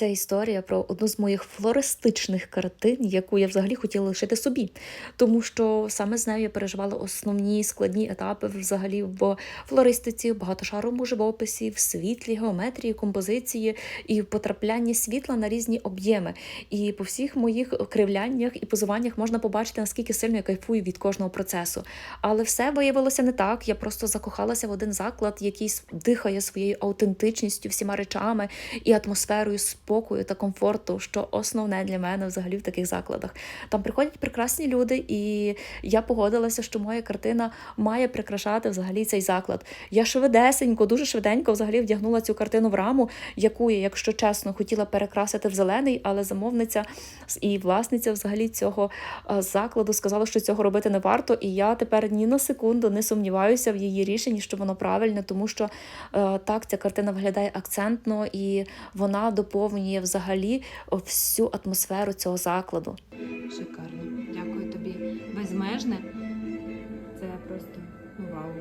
Ця історія про одну з моїх флористичних картин, яку я взагалі хотіла лишити собі, тому що саме з нею я переживала основні складні етапи взагалі в флористиці, в багатошаровому живописі, в світлі, геометрії, композиції і в потраплянні світла на різні об'єми. І по всіх моїх кривляннях і позуваннях можна побачити, наскільки сильно я кайфую від кожного процесу. Але все виявилося не так. Я просто закохалася в один заклад, який дихає своєю аутентичністю, всіма речами і атмосферою та комфорту, що основне для мене взагалі в таких закладах. Там приходять прекрасні люди, і я погодилася, що моя картина має прикрашати взагалі цей заклад. Я швидесенько, дуже швиденько взагалі вдягнула цю картину в раму, яку я, якщо чесно, хотіла перекрасити в зелений, але замовниця і власниця взагалі цього е, закладу сказала, що цього робити не варто. І я тепер ні на секунду не сумніваюся в її рішенні, що воно правильне, тому що е, так ця картина виглядає акцентно і вона доповнює взагалі всю атмосферу цього закладу. Шикарно. Дякую тобі. Безмежне. Це просто вау.